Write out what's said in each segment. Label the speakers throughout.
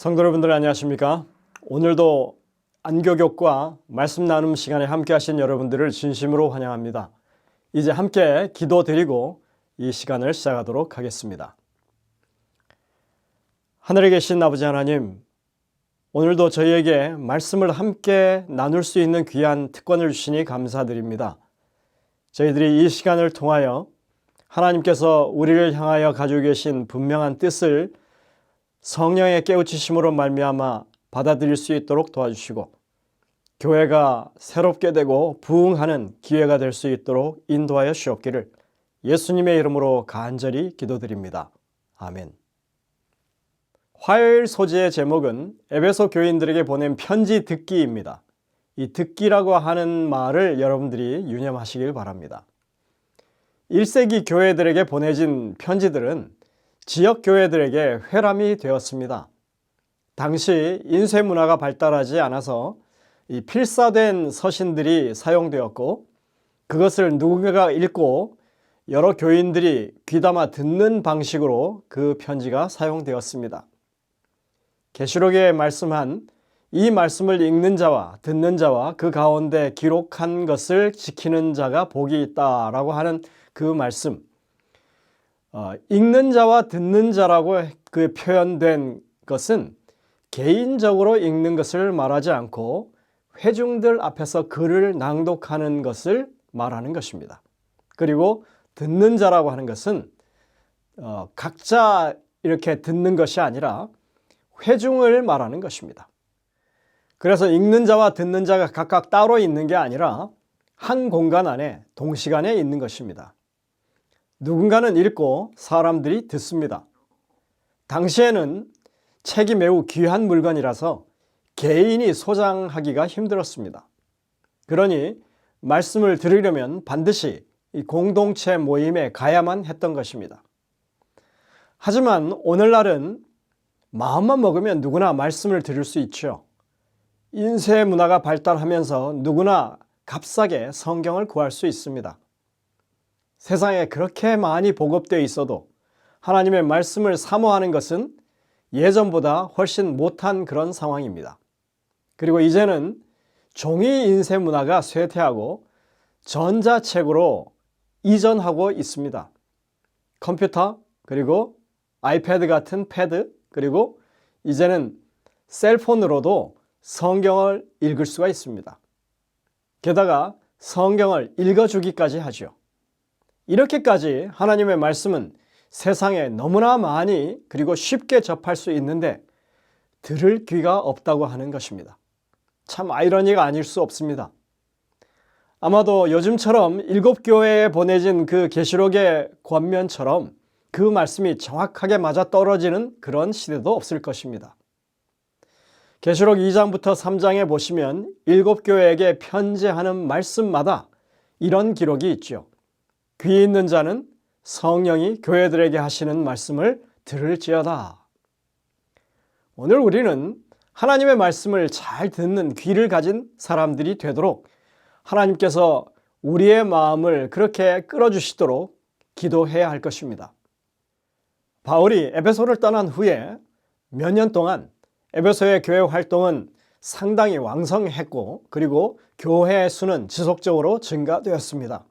Speaker 1: 성도 여러분들 안녕하십니까? 오늘도 안교교과 말씀 나눔 시간에 함께 하신 여러분들을 진심으로 환영합니다. 이제 함께 기도 드리고 이 시간을 시작하도록 하겠습니다. 하늘에 계신 아버지 하나님, 오늘도 저희에게 말씀을 함께 나눌 수 있는 귀한 특권을 주시니 감사드립니다. 저희들이 이 시간을 통하여 하나님께서 우리를 향하여 가지고 계신 분명한 뜻을 성령의 깨우치심으로 말미암아 받아들일 수 있도록 도와주시고 교회가 새롭게 되고 부흥하는 기회가 될 수 있도록 인도하여 주옵기를 예수님의 이름으로 간절히 기도드립니다. 아멘. 화요일 소재의 제목은 에베소 교인들에게 보낸 편지 듣기입니다. 이 듣기라고 하는 말을 여러분들이 유념하시길 바랍니다. 1세기 교회들에게 보내진 편지들은 지역 교회들에게 회람이 되었습니다. 당시 인쇄 문화가 발달하지 않아서 이 필사된 서신들이 사용되었고 그것을 누군가가 읽고 여러 교인들이 귀담아 듣는 방식으로 그 편지가 사용되었습니다. 계시록에 말씀한 이 말씀을 읽는 자와 듣는 자와 그 가운데 기록한 것을 지키는 자가 복이 있다라고 하는 그 말씀. 어, 읽는 자와 듣는 자라고 그 표현된 것은 개인적으로 읽는 것을 말하지 않고 회중들 앞에서 글을 낭독하는 것을 말하는 것입니다. 그리고 듣는 자라고 하는 것은 어, 각자 이렇게 듣는 것이 아니라 회중을 말하는 것입니다. 그래서 읽는 자와 듣는 자가 각각 따로 있는 게 아니라 한 공간 안에 동시간에 있는 것입니다. 누군가는 읽고 사람들이 듣습니다. 당시에는 책이 매우 귀한 물건이라서 개인이 소장하기가 힘들었습니다. 그러니 말씀을 들으려면 반드시 이 공동체 모임에 가야만 했던 것입니다. 하지만 오늘날은 마음만 먹으면 누구나 말씀을 들을 수 있죠. 인쇄 문화가 발달하면서 누구나 값싸게 성경을 구할 수 있습니다. 세상에 그렇게 많이 보급되어 있어도 하나님의 말씀을 사모하는 것은 예전보다 훨씬 못한 그런 상황입니다. 그리고 이제는 종이 인쇄 문화가 쇠퇴하고 전자책으로 이전하고 있습니다. 컴퓨터, 그리고 아이패드 같은 패드, 그리고 이제는 셀폰으로도 성경을 읽을 수가 있습니다. 게다가 성경을 읽어주기까지 하죠. 이렇게까지 하나님의 말씀은 세상에 너무나 많이 그리고 쉽게 접할 수 있는데 들을 귀가 없다고 하는 것입니다. 참 아이러니가 아닐 수 없습니다. 아마도 요즘처럼 일곱 교회에 보내진 그 계시록의 권면처럼 그 말씀이 정확하게 맞아 떨어지는 그런 시대도 없을 것입니다. 계시록 2장부터 3장에 보시면 일곱 교회에게 편지하는 말씀마다 이런 기록이 있죠. 귀 있는 자는 성령이 교회들에게 하시는 말씀을 들을지어다. 오늘 우리는 하나님의 말씀을 잘 듣는 귀를 가진 사람들이 되도록 하나님께서 우리의 마음을 그렇게 끌어주시도록 기도해야 할 것입니다. 바울이 에베소를 떠난 후에 몇 년 동안 에베소의 교회 활동은 상당히 왕성했고 그리고 교회 수는 지속적으로 증가되었습니다.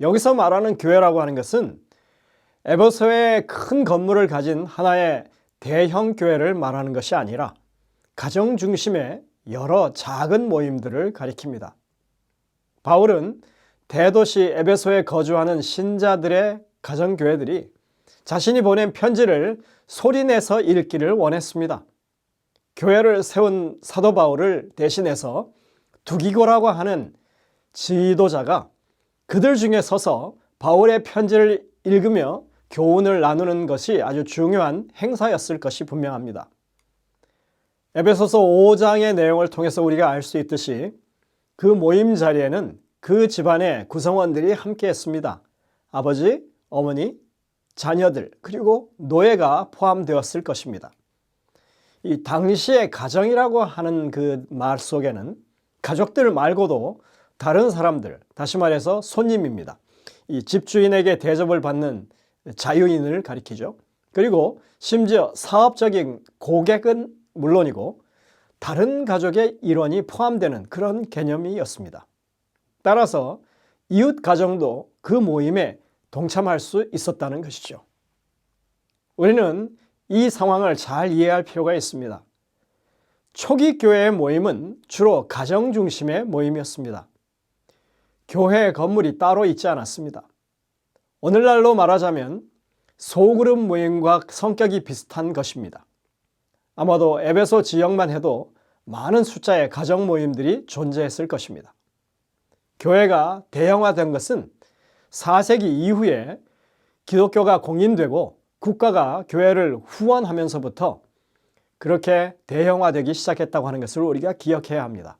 Speaker 1: 여기서 말하는 교회라고 하는 것은 에베소의 큰 건물을 가진 하나의 대형 교회를 말하는 것이 아니라 가정 중심의 여러 작은 모임들을 가리킵니다. 바울은 대도시 에베소에 거주하는 신자들의 가정교회들이 자신이 보낸 편지를 소리내서 읽기를 원했습니다. 교회를 세운 사도 바울을 대신해서 두기고라고 하는 지도자가 그들 중에 서서 바울의 편지를 읽으며 교훈을 나누는 것이 아주 중요한 행사였을 것이 분명합니다. 에베소서 5장의 내용을 통해서 우리가 알 수 있듯이 그 모임 자리에는 그 집안의 구성원들이 함께 했습니다. 아버지, 어머니, 자녀들, 그리고 노예가 포함되었을 것입니다. 이 당시의 가정이라고 하는 그 말 속에는 가족들 말고도 다른 사람들, 다시 말해서 손님입니다. 이 집주인에게 대접을 받는 자유인을 가리키죠. 그리고 심지어 사업적인 고객은 물론이고 다른 가족의 일원이 포함되는 그런 개념이었습니다. 따라서 이웃 가정도 그 모임에 동참할 수 있었다는 것이죠. 우리는 이 상황을 잘 이해할 필요가 있습니다. 초기 교회의 모임은 주로 가정 중심의 모임이었습니다. 교회 건물이 따로 있지 않았습니다. 오늘날로 말하자면 소그룹 모임과 성격이 비슷한 것입니다. 아마도 에베소 지역만 해도 많은 숫자의 가정 모임들이 존재했을 것입니다. 교회가 대형화된 것은 4세기 이후에 기독교가 공인되고 국가가 교회를 후원하면서부터 그렇게 대형화되기 시작했다고 하는 것을 우리가 기억해야 합니다.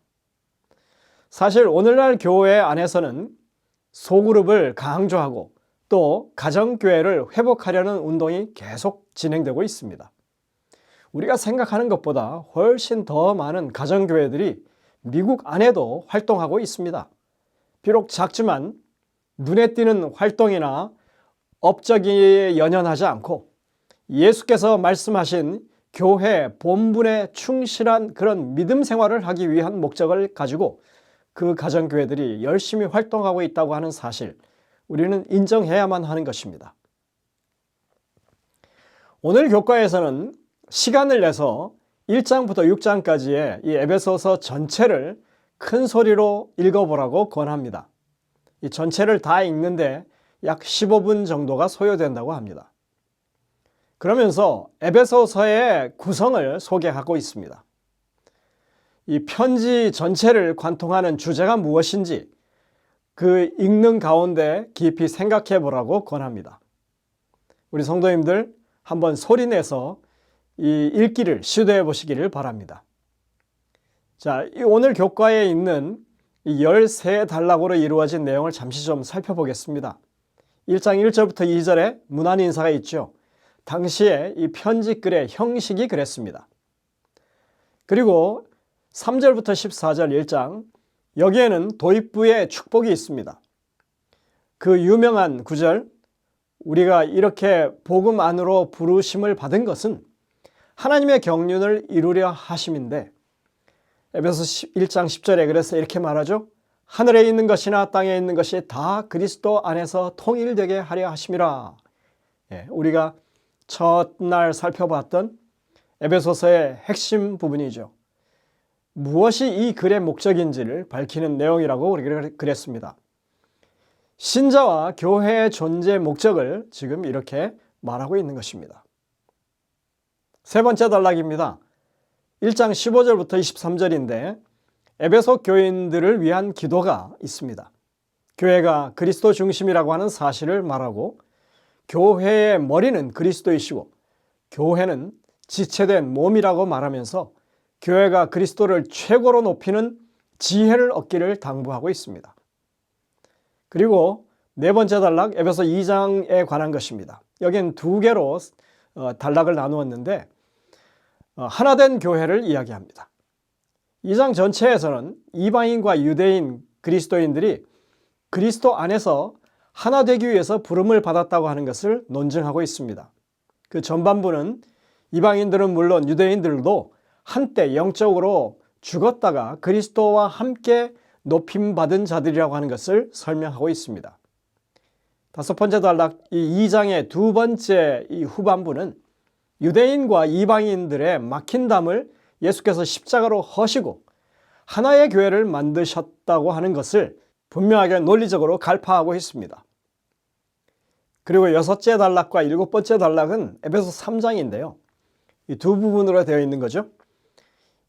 Speaker 1: 사실 오늘날 교회 안에서는 소그룹을 강조하고 또 가정교회를 회복하려는 운동이 계속 진행되고 있습니다. 우리가 생각하는 것보다 훨씬 더 많은 가정교회들이 미국 안에도 활동하고 있습니다. 비록 작지만 눈에 띄는 활동이나 업적이 연연하지 않고 예수께서 말씀하신 교회 본분에 충실한 그런 믿음 생활을 하기 위한 목적을 가지고 그 가정교회들이 열심히 활동하고 있다고 하는 사실, 우리는 인정해야만 하는 것입니다. 오늘 교과에서는 시간을 내서 1장부터 6장까지의 이 에베소서 전체를 큰 소리로 읽어보라고 권합니다. 이 전체를 다 읽는데 약 15분 정도가 소요된다고 합니다. 그러면서 에베소서의 구성을 소개하고 있습니다. 이 편지 전체를 관통하는 주제가 무엇인지 그 읽는 가운데 깊이 생각해 보라고 권합니다. 우리 성도님들 한번 소리내서 이 읽기를 시도해 보시기를 바랍니다. 자, 오늘 교과에 있는 이 13단락으로 이루어진 내용을 잠시 좀 살펴보겠습니다. 1장 1절부터 2절에 문안 인사가 있죠. 당시에 이 편지글의 형식이 그랬습니다. 그리고 3절부터 14절 1장 여기에는 도입부의 축복이 있습니다. 그 유명한 구절 우리가 이렇게 복음 안으로 부르심을 받은 것은 하나님의 경륜을 이루려 하심인데 에베소 1장 10절에 그래서 이렇게 말하죠. 하늘에 있는 것이나 땅에 있는 것이 다 그리스도 안에서 통일되게 하려 하심이라. 예, 우리가 첫날 살펴봤던 에베소서의 핵심 부분이죠. 무엇이 이 글의 목적인지를 밝히는 내용이라고 그랬습니다. 신자와 교회의 존재 목적을 지금 이렇게 말하고 있는 것입니다. 세 번째 단락입니다. 1장 15절부터 23절인데 에베소 교인들을 위한 기도가 있습니다. 교회가 그리스도 중심이라고 하는 사실을 말하고 교회의 머리는 그리스도이시고 교회는 지체된 몸이라고 말하면서 교회가 그리스도를 최고로 높이는 지혜를 얻기를 당부하고 있습니다. 그리고 네 번째 단락 에베소 2장에 관한 것입니다. 여기는 두 개로 어, 단락을 나누었는데 어, 하나 된 교회를 이야기합니다. 2장 전체에서는 이방인과 유대인 그리스도인들이 그리스도 안에서 하나 되기 위해서 부름을 받았다고 하는 것을 논증하고 있습니다. 그 전반부는 이방인들은 물론 유대인들도 한때 영적으로 죽었다가 그리스도와 함께 높임 받은 자들이라고 하는 것을 설명하고 있습니다. 다섯 번째 단락 이 2장의 두 번째 이 후반부는 유대인과 이방인들의 막힌 담을 예수께서 십자가로 허시고 하나의 교회를 만드셨다고 하는 것을 분명하게 논리적으로 갈파하고 있습니다. 그리고 여섯째 단락과 일곱 번째 단락은 에베소 3장인데요. 이 두 부분으로 되어 있는 거죠.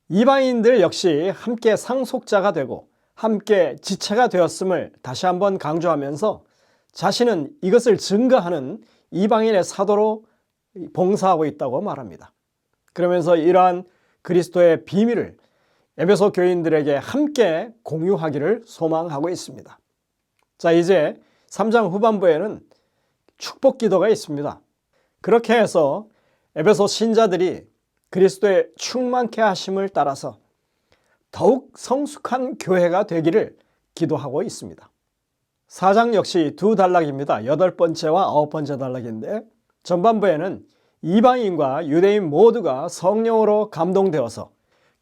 Speaker 1: 이방인들 역시 함께 상속자가 되고 함께 지체가 되었음을 다시 한번 강조하면서 자신은 이것을 증거하는 이방인의 사도로 봉사하고 있다고 말합니다. 그러면서 이러한 그리스도의 비밀을 에베소 교인들에게 함께 공유하기를 소망하고 있습니다. 자, 이제 3장 후반부에는 축복 기도가 있습니다. 그렇게 해서 에베소 신자들이 그리스도의 충만케 하심을 따라서 더욱 성숙한 교회가 되기를 기도하고 있습니다. 4장 역시 두 단락입니다. 여덟 번째와 아홉 번째 단락인데 전반부에는 이방인과 유대인 모두가 성령으로 감동되어서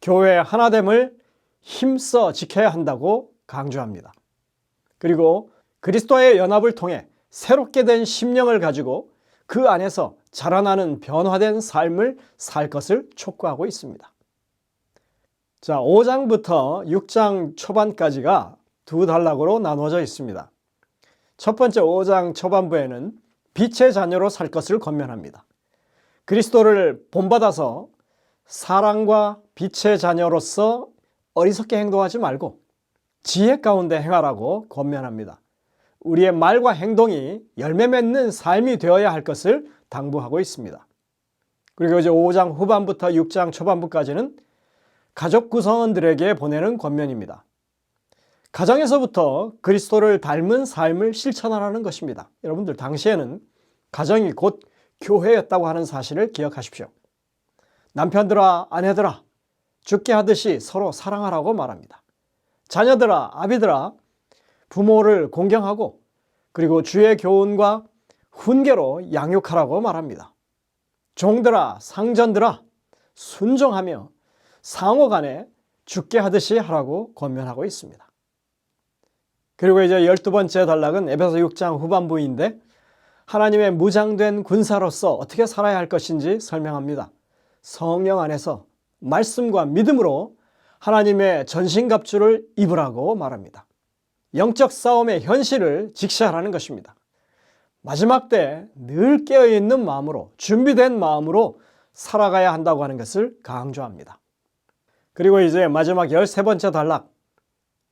Speaker 1: 교회의 하나됨을 힘써 지켜야 한다고 강조합니다. 그리고 그리스도의 연합을 통해 새롭게 된 심령을 가지고 그 안에서 자라나는 변화된 삶을 살 것을 촉구하고 있습니다. 자, 5장부터 6장 초반까지가 두 단락으로 나누어져 있습니다. 첫 번째 5장 초반부에는 빛의 자녀로 살 것을 권면합니다. 그리스도를 본받아서 사랑과 빛의 자녀로서 어리석게 행동하지 말고 지혜 가운데 행하라고 권면합니다. 우리의 말과 행동이 열매 맺는 삶이 되어야 할 것을 당부하고 있습니다. 그리고 이제 5장 후반부터 6장 초반부까지는 가족 구성원들에게 보내는 권면입니다. 가정에서부터 그리스도를 닮은 삶을 실천하라는 것입니다. 여러분들 당시에는 가정이 곧 교회였다고 하는 사실을 기억하십시오. 남편들아 아내들아 죽게 하듯이 서로 사랑하라고 말합니다. 자녀들아 아비들아 부모를 공경하고 그리고 주의 교훈과 훈계로 양육하라고 말합니다. 종들아 상전들아 순종하며 상호 간에 죽게 하듯이 하라고 권면하고 있습니다. 그리고 이제 열두 번째 단락은 에베소 6장 후반부인데 하나님의 무장된 군사로서 어떻게 살아야 할 것인지 설명합니다. 성령 안에서 말씀과 믿음으로 하나님의 전신갑주를 입으라고 말합니다. 영적 싸움의 현실을 직시하라는 것입니다. 마지막 때 늘 깨어있는 마음으로 준비된 마음으로 살아가야 한다고 하는 것을 강조합니다. 그리고 이제 마지막 13번째 단락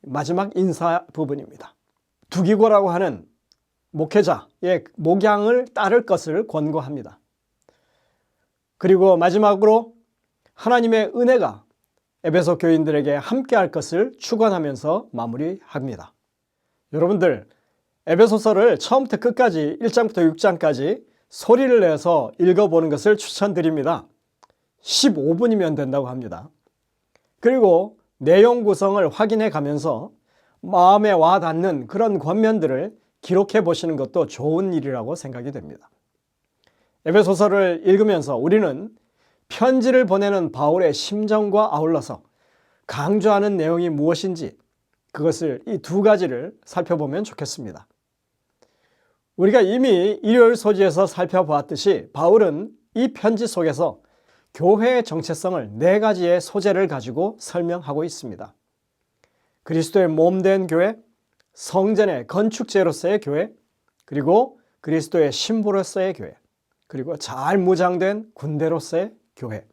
Speaker 1: 마지막 인사 부분입니다. 두기고라고 하는 목회자의 목양을 따를 것을 권고합니다. 그리고 마지막으로 하나님의 은혜가 에베소 교인들에게 함께 할 것을 축원하면서 마무리합니다. 여러분들 에베소서를 처음부터 끝까지 1장부터 6장까지 소리를 내서 읽어보는 것을 추천드립니다. 15분이면 된다고 합니다. 그리고 내용 구성을 확인해 가면서 마음에 와 닿는 그런 권면들을 기록해 보시는 것도 좋은 일이라고 생각이 됩니다. 에베소서를 읽으면서 우리는 편지를 보내는 바울의 심정과 아울러서 강조하는 내용이 무엇인지 그것을 이 두 가지를 살펴보면 좋겠습니다. 우리가 이미 일요일 소지에서 살펴보았듯이 바울은 이 편지 속에서 교회의 정체성을 네 가지의 소재를 가지고 설명하고 있습니다. 그리스도의 몸 된 교회, 성전의 건축제로서의 교회, 그리고 그리스도의 신부로서의 교회, 그리고 잘 무장된 군대로서의 교회.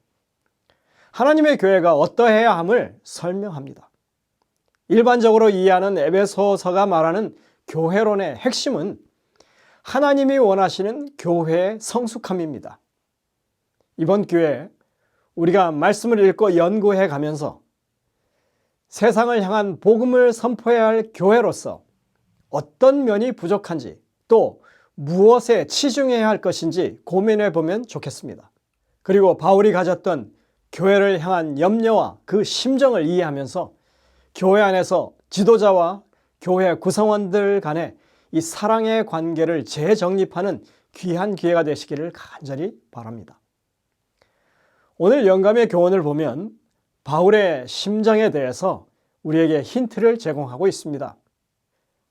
Speaker 1: 하나님의 교회가 어떠해야 함을 설명합니다. 일반적으로 이해하는 에베소서가 말하는 교회론의 핵심은 하나님이 원하시는 교회의 성숙함입니다. 이번 기회에 우리가 말씀을 읽고 연구해 가면서 세상을 향한 복음을 선포해야 할 교회로서 어떤 면이 부족한지 또 무엇에 치중해야 할 것인지 고민해 보면 좋겠습니다. 그리고 바울이 가졌던 교회를 향한 염려와 그 심정을 이해하면서 교회 안에서 지도자와 교회 구성원들 간의 이 사랑의 관계를 재정립하는 귀한 기회가 되시기를 간절히 바랍니다. 오늘 영감의 교훈을 보면 바울의 심정에 대해서 우리에게 힌트를 제공하고 있습니다.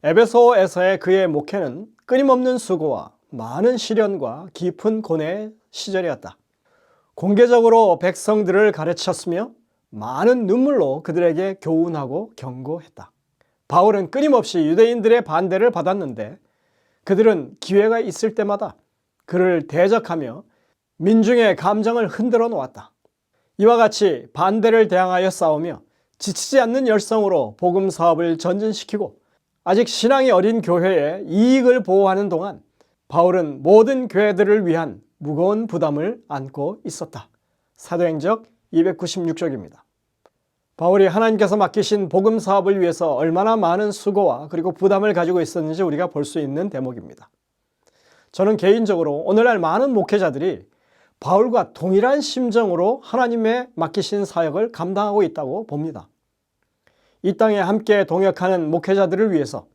Speaker 1: 에베소에서의 그의 목회는 끊임없는 수고와 많은 시련과 깊은 고뇌의 시절이었다. 공개적으로 백성들을 가르쳤으며 많은 눈물로 그들에게 교훈하고 경고했다. 바울은 끊임없이 유대인들의 반대를 받았는데 그들은 기회가 있을 때마다 그를 대적하며 민중의 감정을 흔들어 놓았다. 이와 같이 반대를 대항하여 싸우며 지치지 않는 열성으로 복음 사업을 전진시키고 아직 신앙이 어린 교회의 이익을 보호하는 동안 바울은 모든 교회들을 위한 무거운 부담을 안고 있었다. 사도행적 296쪽입니다. 바울이 하나님께서 맡기신 복음 사업을 위해서 얼마나 많은 수고와 그리고 부담을 가지고 있었는지 우리가 볼 수 있는 대목입니다. 저는 개인적으로 오늘날 많은 목회자들이 바울과 동일한 심정으로 하나님의 맡기신 사역을 감당하고 있다고 봅니다. 이 땅에 함께 동역하는 목회자들을 위해서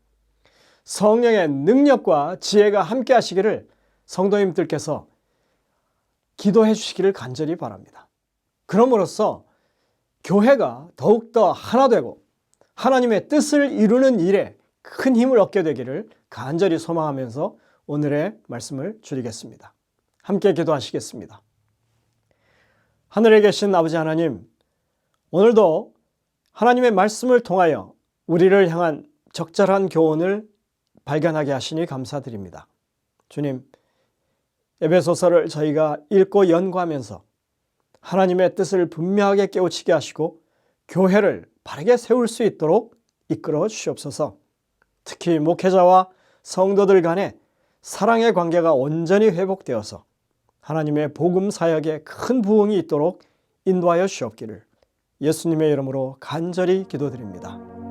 Speaker 1: 성령의 능력과 지혜가 함께 하시기를 성도님들께서 기도해 주시기를 간절히 바랍니다. 그럼으로써 교회가 더욱더 하나 되고 하나님의 뜻을 이루는 일에 큰 힘을 얻게 되기를 간절히 소망하면서 오늘의 말씀을 줄이겠습니다. 함께 기도하시겠습니다. 하늘에 계신 아버지 하나님, 오늘도 하나님의 말씀을 통하여 우리를 향한 적절한 교훈을 발견하게 하시니 감사드립니다. 주님, 에베소서를 저희가 읽고 연구하면서 하나님의 뜻을 분명하게 깨우치게 하시고 교회를 바르게 세울 수 있도록 이끌어 주시옵소서. 특히 목회자와 성도들 간의 사랑의 관계가 온전히 회복되어서 하나님의 복음 사역에 큰 부흥이 있도록 인도하여 주옵기를 예수님의 이름으로 간절히 기도드립니다.